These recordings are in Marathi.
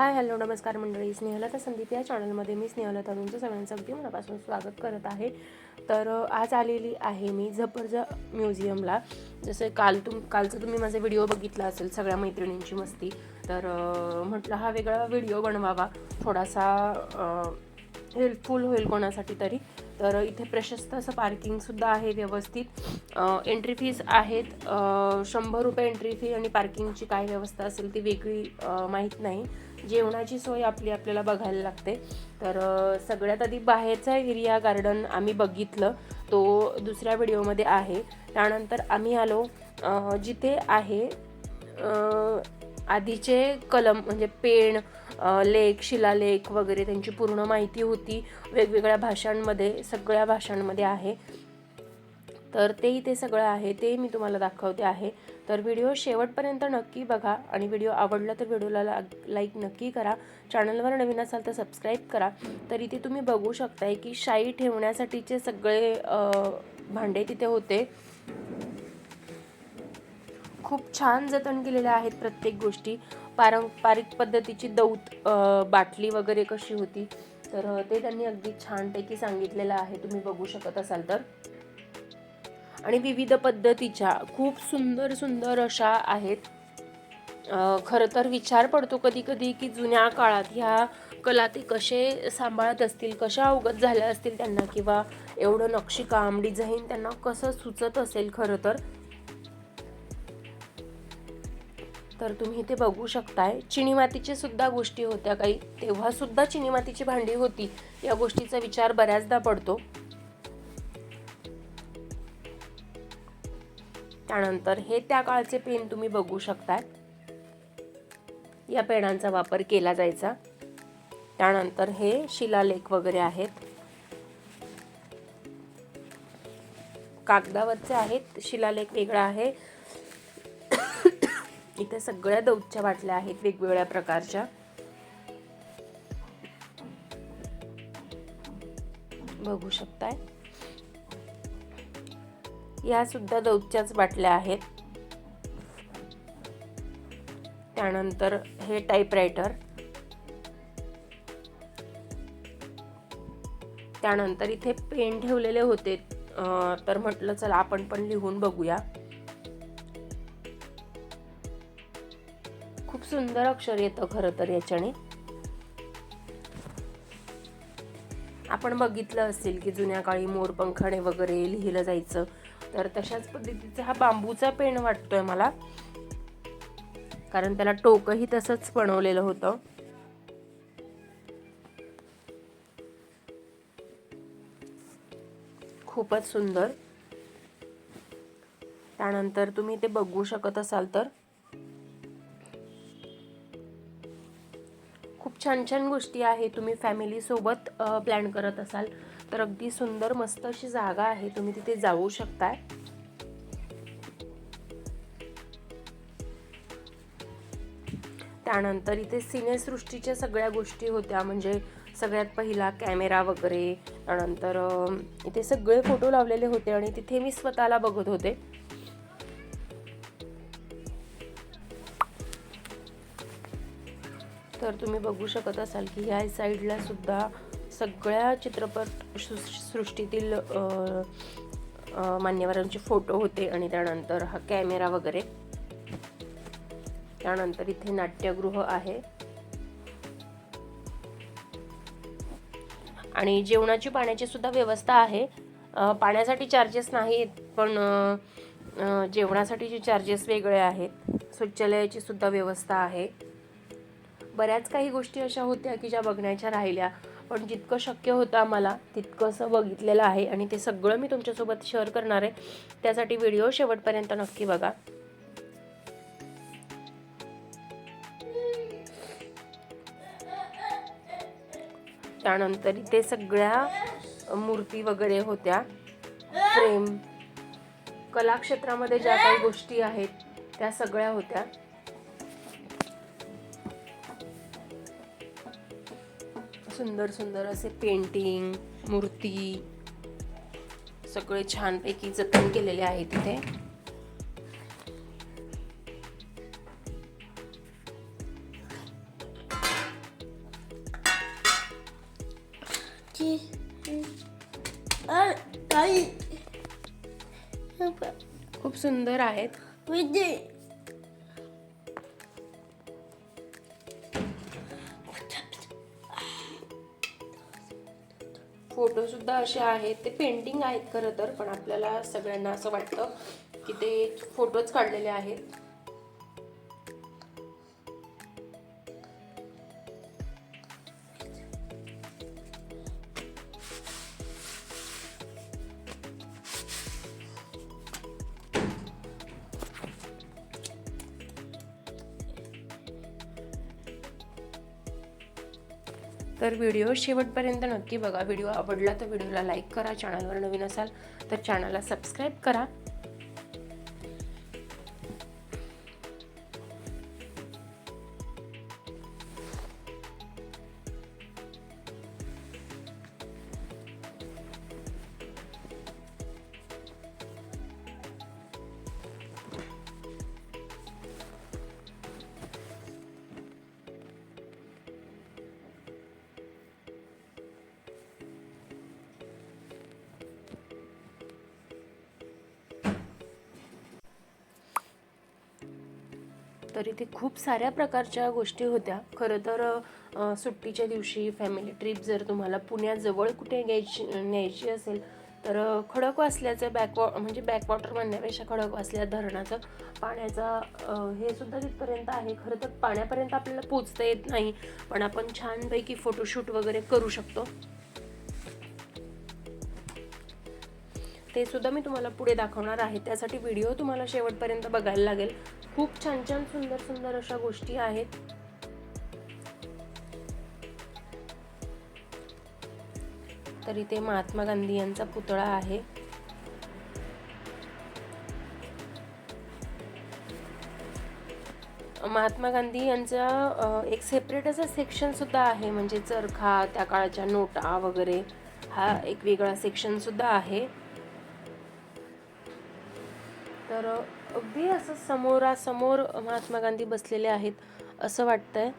हाय हॅलो नमस्कार मंडळी. स्नेहलता संदीप या चॅनलमध्ये मी स्नेहलता तुमचं सगळ्यांचं अगदी मनापासून स्वागत करत आहे. तर आज आलेली आहे मी झपरजा म्युझियमला. जसं काल तुम कालचं तुम्ही माझा व्हिडिओ बघितला असेल सगळ्या मैत्रिणींची मस्ती तर म्हटलं हा वेगळा व्हिडिओ बनवावा. थोडासा हेल्पफुल होईल कोणासाठी तरी. तर इथे प्रशस्त असं पार्किंगसुद्धा आहे व्यवस्थित. एंट्री फीज आहेत शंभर रुपये एंट्री फी आणि पार्किंगची काय व्यवस्था असेल ती वेगळी माहीत नाही. जेवणाची सोय आपली आपल्याला बघायला लागते. तर सगळ्यात आधी बाहेरचा एरिया गार्डन आम्ही बघितलं. तो दुसऱ्या व्हिडिओमध्ये आहे. त्यानंतर आम्ही आलो जिथे आहे आधीचे कलम म्हणजे पेण लेख शिलालेख वगैरे त्यांची पूर्ण माहिती होती. वेगवेगळ्या भाषांमध्ये सगळ्या भाषांमध्ये आहे. तर तेही ते सगळं आहे ते मी तुम्हाला दाखवते आहे. तर व्हिडिओ शेवटपर्यंत नक्की बघा आणि व्हिडिओ आवडला तर व्हिडिओला लाईक नक्की करा. चॅनलवर नवीन असाल तर सबस्क्राईब करा. तर इथे तुम्ही बघू शकताय की शाई ठेवण्यासाठीचे सगळे भांडे तिथे होते. खूप छान जतन केलेल्या आहेत प्रत्येक गोष्टी. पारंपरिक पद्धतीची दौत बाटली वगैरे कशी होती. तर ते त्यांनी अगदी छानपैकी सांगितलेलं आहे. तुम्ही बघू शकत असाल तर. आणि विविध पद्धतीच्या खूप सुंदर सुंदर अशा आहेत. खरं तर विचार पडतो कधी कधी की जुन्या काळात ह्या कला ते कसे सांभाळत असतील कशा अवगत झाल्या असतील त्यांना किंवा एवढं नक्षीकाम डिझाईन त्यांना कसं सुचत असेल खरं तर? तर तुम्ही ते बघू शकताय चिनीमातीचे सुद्धा गोष्टी होत्या काही. तेव्हा सुद्धा चिनी मातीची भांडी होती. या गोष्टीचा विचार बऱ्याचदा पडतो. त्यानंतर हे त्या काळचे पेन तुम्ही बघू शकतात. या पेनांचा वापर केला जायचा. त्यानंतर हे शिलालेख वगैरे आहेत. कागदावरचे आहेत. शिलालेख वेगळा आहे. इथे सगळ्या दौतच्या बाटल्या आहेत वेगवेगळ्या प्रकारच्या. बघू शकताय. या सुद्धा बाटल्या आहेत. त्यानंतर हे टाईपरायटर त्यानंतर इथे पेन ठेवलेले होते. तर म्हटलं चला आपण पण लिहून बघूया. खूप सुंदर अक्षर येतं खरं तर याच्याने. आपण बघितलं असेल की जुन्या काळी मोरपंखाने वगैरे लिहिलं जायचं. तर तशाच पद्धतीचा हा बांबूचा पेन वाटतोय मला. कारण त्याला टोकही तसंच बनवलेलं होतं. खूपच सुंदर. त्यानंतर तुम्ही ते बघू शकत असाल तर. खूप छान छान गोष्टी आहे तुम्ही फॅमिली सोबत प्लॅन करत असाल. तर अगदी सुंदर मस्त अशी जागा आहे तुम्ही तिथे जाऊ शकताय. त्यानंतर इथे सिनेसृष्टीच्या सगळ्या गोष्टी होत्या म्हणजे सगळ्यात पहिला कॅमेरा वगैरे त्यानंतर इथे सगळे फोटो लावलेले होते आणि तिथे मी स्वतःला बघत होते. तर तुम्ही बघू शकत असाल की ह्या साईडला सुद्धा सगळ्या चित्रपट सृष्टीतील मान्यवरांचे फोटो होते आणि त्यानंतर हा कॅमेरा वगैरे. त्यानंतर इथे नाट्यगृह आहे. आणि जेवणाची पाण्याची सुद्धा व्यवस्था आहे. पाण्यासाठी चार्जेस नाहीत पण जेवणासाठीचे चार्जेस वेगळे आहेत शौचालयाची सुद्धा व्यवस्था आहे. बऱ्याच काही गोष्टी अशा होत्या की ज्या बघण्याच्या राहिल्या पण जितकं शक्य होतं आम्हाला तितकंसं बघितलेलं आहे. आणि ते सगळं मी तुमच्यासोबत शेअर करणार आहे. त्यासाठी व्हिडिओ शेवटपर्यंत नक्की बघा. त्यानंतर इथे सगळ्या मूर्ती वगैरे होत्या. प्रेम कलाक्षेत्रामध्ये ज्या काही गोष्टी आहेत त्या सगळ्या होत्या. सुंदर सुंदर असे पेंटिंग मूर्ती सगळे छानपैकी जतन केलेले आहेत तिथे ची आ, ताई. खूप सुंदर आहेत. विजय. फोटो सुद्धा असे आहेत. ते पेंटिंग आहेत खरं तर पण आपल्याला सगळ्यांना असं वाटतं की ते फोटोच काढलेले आहेत. तर व्हिडिओ शेवटपर्यंत नक्की बघा. व्हिडिओ आवडला तर व्हिडिओला लाईक करा. चॅनलवर नवीन असाल तर चॅनलला सबस्क्राईब करा. तर इथे खूप साऱ्या प्रकारच्या गोष्टी होत्या. खरं तर सुट्टीच्या दिवशी फॅमिली ट्रिप जर तुम्हाला पुण्याजवळ कुठे घ्यायची न्यायची असेल तर खडक खडकवासल्याचं बॅकवॉ म्हणजे बॅकवॉटर म्हणण्यापेक्षा खडकवासल्या धरणाचं पाण्याचा हे सुद्धा तिथपर्यंत आहे. खरं तर पाण्यापर्यंत आपल्याला पोचता येत नाही पण आपण छानपैकी फोटोशूट वगैरे करू शकतो. ते सुद्धा मी तुम्हाला पुढे दाखवणार आहे. त्यासाठी व्हिडिओ तुम्हाला शेवटपर्यंत बघायला लागेल. खूप छान छान सुंदर सुंदर अशा गोष्टी आहेत. तर इथे महात्मा गांधी यांचा पुतळा आहे. महात्मा गांधी यांचा एक सेपरेट असं सेक्शन सुद्धा आहे म्हणजे चरखा त्या काळाच्या नोटा वगैरे हा एक वेगळा सेक्शन सुद्धा आहे. तर अगदी असं समोरासमोर महात्मा गांधी बसलेले आहेत असं वाटतंय.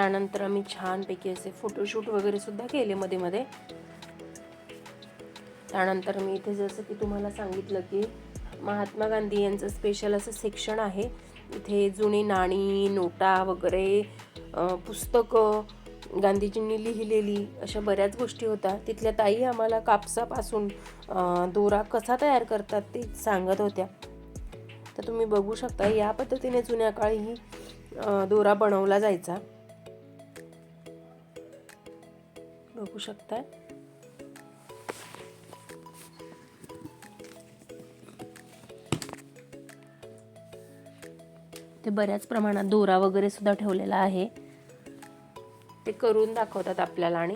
त्यानंतर आम्ही छानपैकी असे फोटोशूट वगैरे सुद्धा केले मध्ये मध्ये. त्यानंतर मी इथे जसं की तुम्हाला सांगितलं की महात्मा गांधी यांचं स्पेशल असं सेक्शन आहे. इथे जुनी नाणी नोटा वगैरे पुस्तकं गांधीजींनी लिहिलेली अशा बऱ्याच गोष्टी होत्या. तिथल्या ताई आम्हाला कापसापासून दोरा कसा तयार करतात ते सांगत होत्या. तर तुम्ही बघू शकता या पद्धतीने जुन्या काळी दोरा बनवला जायचा. बघू शकताय. ते बऱ्याच प्रमाणात दोरा वगैरे सुद्धा ठेवलेला आहे. ते करून दाखवतात आपल्याला आणि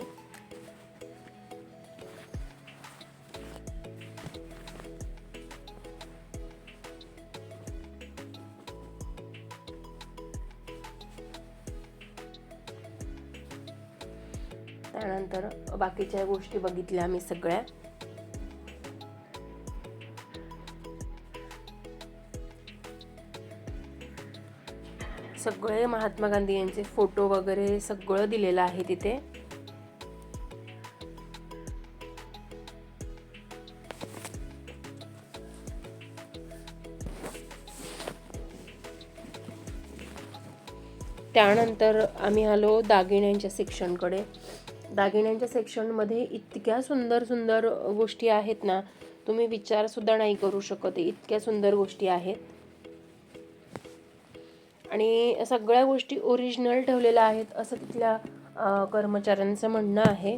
त्यानंतर बाकीच्या गोष्टी बघितल्या आम्ही सगळ्या. सगळे महात्मा गांधी यांचे फोटो वगैरे सगळं दिलेलं आहे तिथे. त्यानंतर आम्ही आलो दागिन्यांच्या सेक्शनकडे दागिन्यांच्या सेक्शनमध्ये इतक्या सुंदर सुंदर गोष्टी आहेत ना तुम्ही विचारसुद्धा नाही करू शकत इतक्या सुंदर गोष्टी आहेत. आणि सगळ्या गोष्टी ओरिजिनल ठेवलेल्या आहेत असं तिथल्या कर्मचाऱ्यांचं म्हणणं आहे.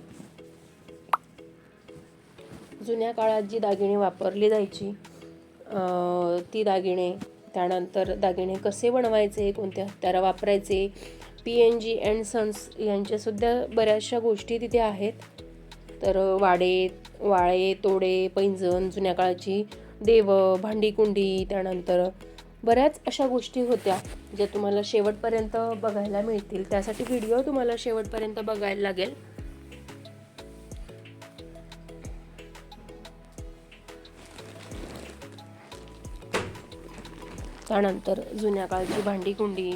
जुन्या काळात जी दागिने वापरली जायची ती दागिने त्यानंतर दागिने कसे बनवायचे कोणते हत्यारं वापरायचे P N G and sons यांच्यासुद्धा बऱ्याचशा गोष्टी तिथे आहेत. तर वाडे वाळे तोडे पैंजण जुन्या काळाची देव भांडीकुंडी त्यानंतर बऱ्याच अशा गोष्टी होत्या ज्या तुम्हाला शेवटपर्यंत बघायला मिळतील. त्यासाठी व्हिडिओ तुम्हाला शेवटपर्यंत बघायला लागेल. त्यानंतर जुन्या काळची भांडीकुंडी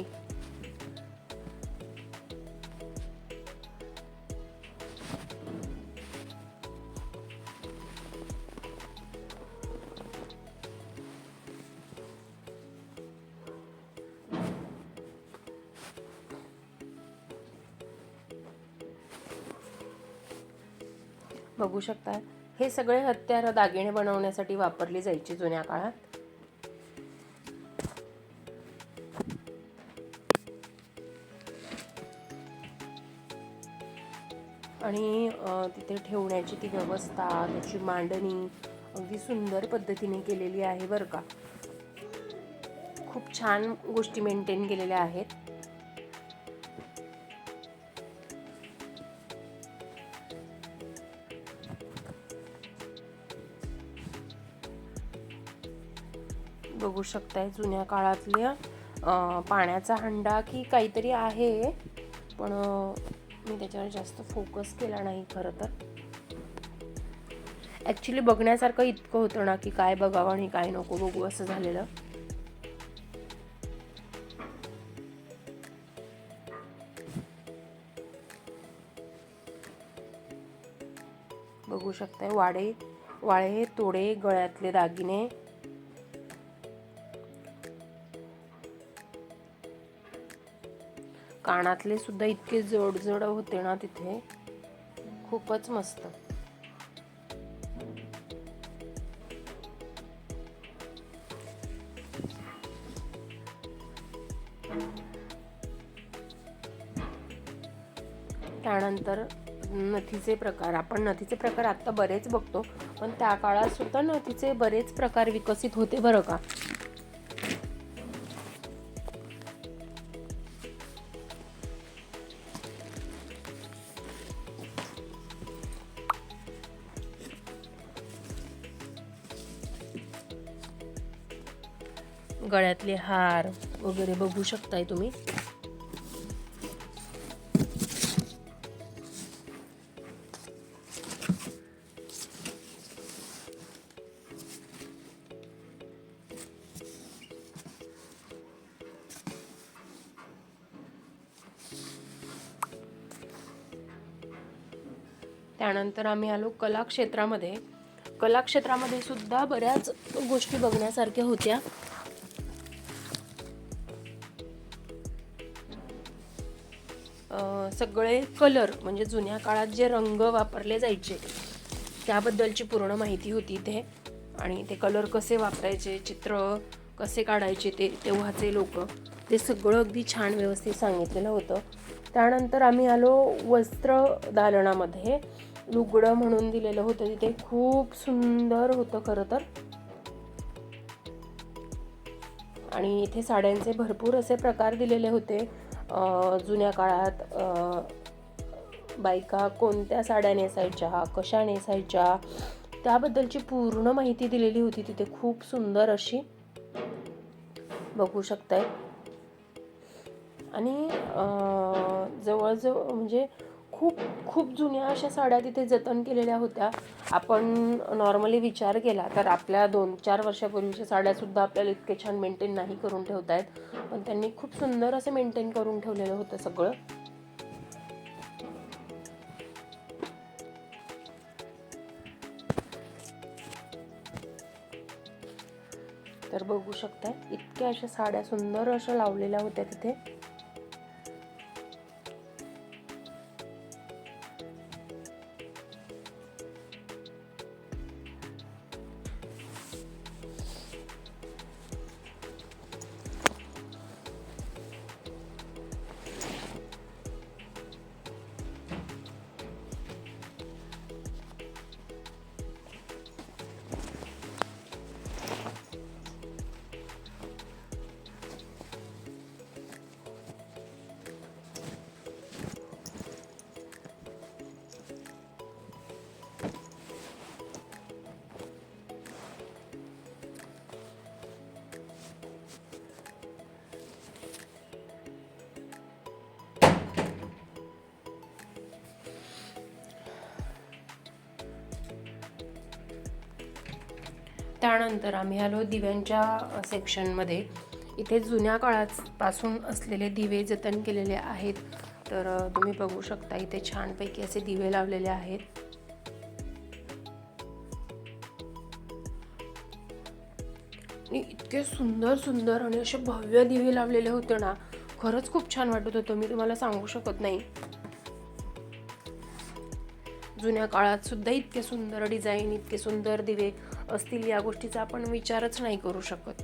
बघू शकता. हे सगळे हत्यार दागिने बनवण्यासाठी वापरली जायची जुन्या काळात. आणि तिथे ठेवण्याची ती व्यवस्था त्याची मांडणी अगदी सुंदर पद्धतीने केलेली आहे बरं का. खूप छान गोष्टी मेंटेन केलेल्या आहेत. बघू शकताय जुन्या काळातल्या पाण्याचा हंडा की काहीतरी आहे. पण मी त्याच्यावर जास्त फोकस केला नाही खरं तर. ॲक्च्युली बघण्यासारखं इतकं होतं ना की काय बघावं आणि काय नको बघू असं झालेलं. बघू शकताय वाडे वाळे तोडे गळ्यातले दागिने. कानातले सुद्धा इतके जडजड होते ना तिथे. खूपच मस्त. त्यानंतर नथीचे प्रकार. आपण नथीचे प्रकार आत्ता बरेच बघतो पण त्या काळात सुद्धा नथीचे बरेच प्रकार विकसित होते बरं का? गळ्यातले हार वगैरे बघू शकताय तुम्ही. त्यानंतर आम्ही आलो कलाक्षेत्रामध्ये. कलाक्षेत्रामध्ये कला क्षेत्रामध्ये सुद्धा बऱ्याच गोष्टी बघण्यासारख्या होत्या. सगळे कलर म्हणजे जुन्या काळात जे रंग वापरले जायचे त्याबद्दलची पूर्ण माहिती होती इथे. आणि ते कलर कसे वापरायचे चित्र कसे काढायचे ते तेव्हाचे लोक. ते सगळं अगदी छान व्यवस्थित सांगितलेलं होतं. त्यानंतर आम्ही आलो वस्त्र दालनामध्ये. लुगडं म्हणून दिलेलं होतं तिथे. खूप सुंदर होतं खरं तर. आणि इथे साड्यांचे भरपूर असे प्रकार दिलेले होते. जुन्या काळात बायका कोणत्या साड्या नेसायच्या कशा नेसायच्या त्याबद्दलची पूर्ण माहिती दिलेली होती तिथे. खूप सुंदर अशी बघू शकताय. आणि जवळजवळ म्हणजे खूप खूप जुन्या अशा साड्या तिथे जतन केलेल्या होत्या. आपण नॉर्मली विचार केला तर आपल्या दोन चार वर्षापूर्वीच्या साड्यासुद्धा आपल्याला इतके छान मेंटेन नाही करून ठेवता येत. पण त्यांनी खूप सुंदर असं मेंटेन करून ठेवलेलं होतं सगळं. तर बघू शकताय इतक्या अशा साड्या सुंदर अशा लावलेल्या होत्या तिथे. त्यानंतर आम्ही आलो दिव्यांच्या सेक्शनमध्ये इथे जुन्या काळापासून असलेले दिवे जतन केलेले आहेत. तर तुम्ही बघू शकता इथे छानपैकी असे दिवे लावलेले आहेत. इतके सुंदर सुंदर आणि असे भव्य दिवे लावलेले होते ना खरंच खूप छान वाटत होतं. मी तुम्हाला सांगू शकत नाही. जुन्या काळात सुद्धा इतके सुंदर डिझाईन इतके सुंदर दिवे असतील या गोष्टीचा आपण विचारच नाही करू शकत.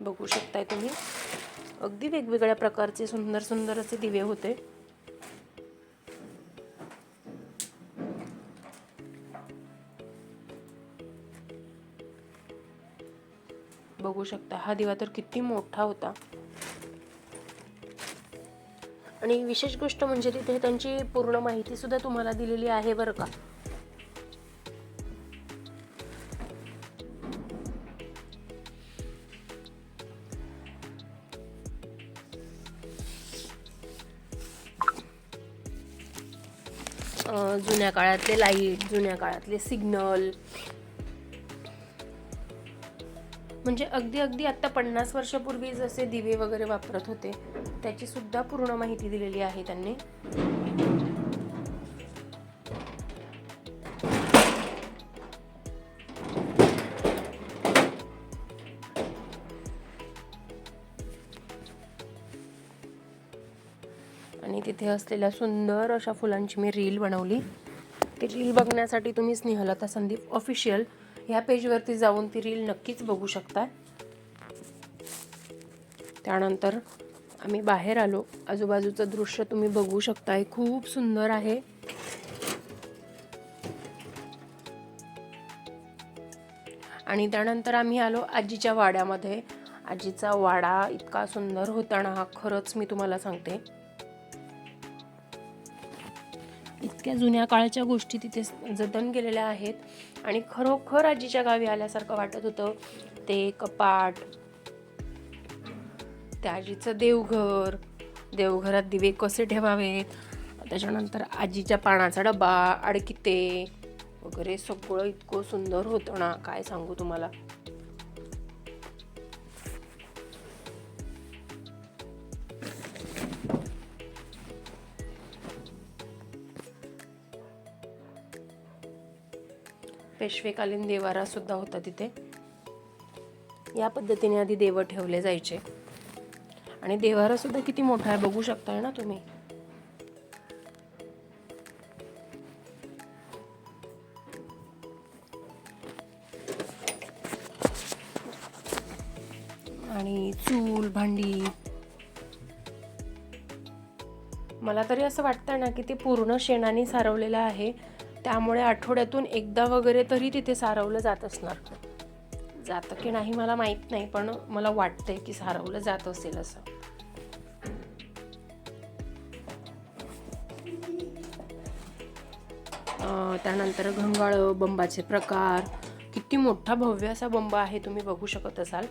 बघू शकताय तुम्ही. अगदी वेगवेगळ्या प्रकारचे सुंदर सुंदर असे दिवे होते. बघू शकता हा दिवा तर किती मोठा होता. आणि विशेष गोष्ट म्हणजे तिथे त्यांची पूर्ण माहिती सुद्धा तुम्हाला दिलेली आहे बरं का? जुन्या काळातले लाइट जुन्या काळातले सिग्नल म्हणजे अगदी अगदी आता पन्नास वर्षापूर्वी जसे दिवे वगैरे वापरत होते त्याची सुद्धा पूर्ण माहिती दिलेली आहे त्यांनी. आणि तिथे असलेल्या सुंदर अशा फुलांची मी रील बनवली. ती रील बघण्यासाठी तुम्ही स्नेहलता संदीप ऑफिशियल ह्या पेजवरती जाऊन ती रील नक्कीच बघू शकता. त्यानंतर आम्ही बाहेर आलो. आजूबाजूचं दृश्य तुम्ही बघू शकता हे खूप सुंदर आहे. आणि त्यानंतर आम्ही आलो आजीच्या वाड्यामध्ये. आजीचा वाडा इतका सुंदर होता ना हा खरंच मी तुम्हाला सांगते. इतक्या जुन्या काळाच्या गोष्टी तिथे जतन केलेल्या आहेत. आणि खरोखर आजीच्या गावी आल्यासारखं वाटत होतं. ते कपाट त्या आजीचं देवघर. देवघरात दिवे कसे ठेवावेत? त्याच्यानंतर आजीच्या पानाचा डबा आडकिते वगैरे सगळं इतकं सुंदर होतं ना. काय सांगू तुम्हाला? पेशवेकालीन देवारा सुद्धा होता तिथे. या पद्धतीने आधी देव ठेवले जायचे. आणि देवारा सुद्धा किती मोठा आहे बघू शकताय ना तुम्ही? आणि चूल भांडी. मला तरी असं वाटतं ना की ते पूर्ण शेणाने सारवलेलं आहे. त्यामुळे आठवड्यातून एकदा वगैरे तरी तिथे सारवलं जात असणार. जातं की नाही मला माहीत नाही पण मला वाटतंय की सारवलं जात असेल असं. त्यानंतर घंगाळ बंबाचे प्रकार. किती मोठा भव्य असा बंब आहे तुम्ही बघू शकत असाल.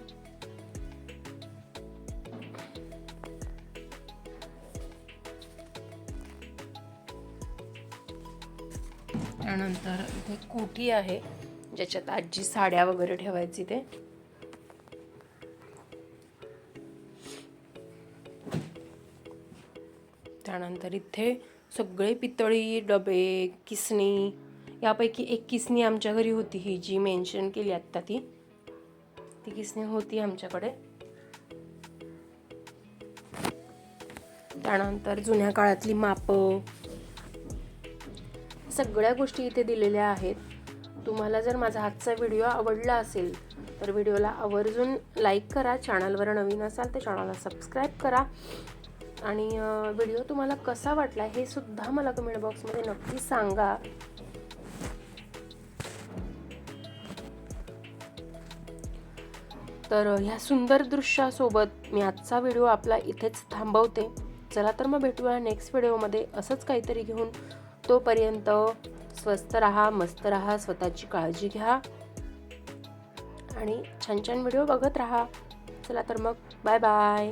त्यानंतर इथे कोठी आहे. ज्याच्यात आजी साड्या वगैरे ठेवायची ते. त्यानंतर इथे सगळे पितळी डबे किसणी यापैकी एक किसणी आमच्या घरी होती ही जी मेन्शन केली आत्ता ती. ती किसणी होती आमच्याकडे. त्यानंतर जुन्या काळातली मापं. सगळ्या गोष्टी इथे दिलेल्या आहेत. तुम्हाला जर माझा आजचा व्हिडिओ आवडला असेल तर व्हिडिओला आवर्जून लाईक करा. चॅनलवर नवीन असाल तर चॅनलला सबस्क्राईब करा. आणि व्हिडिओ तुम्हाला कसा वाटला हे सुद्धा मला कमेंट बॉक्समध्ये नक्की सांगा. तर ह्या सुंदर दृश्यासोबत मी आजचा व्हिडिओ आपला इथेच थांबवते. चला तर मग भेटूया नेक्स्ट व्हिडिओमध्ये असंच काहीतरी घेऊन तोपर्यंत स्वस्त राहा मस्त राहा स्वतःची काळजी घ्या. आणि छान छान व्हिडिओ बघत राहा. चला तर मग बाय बाय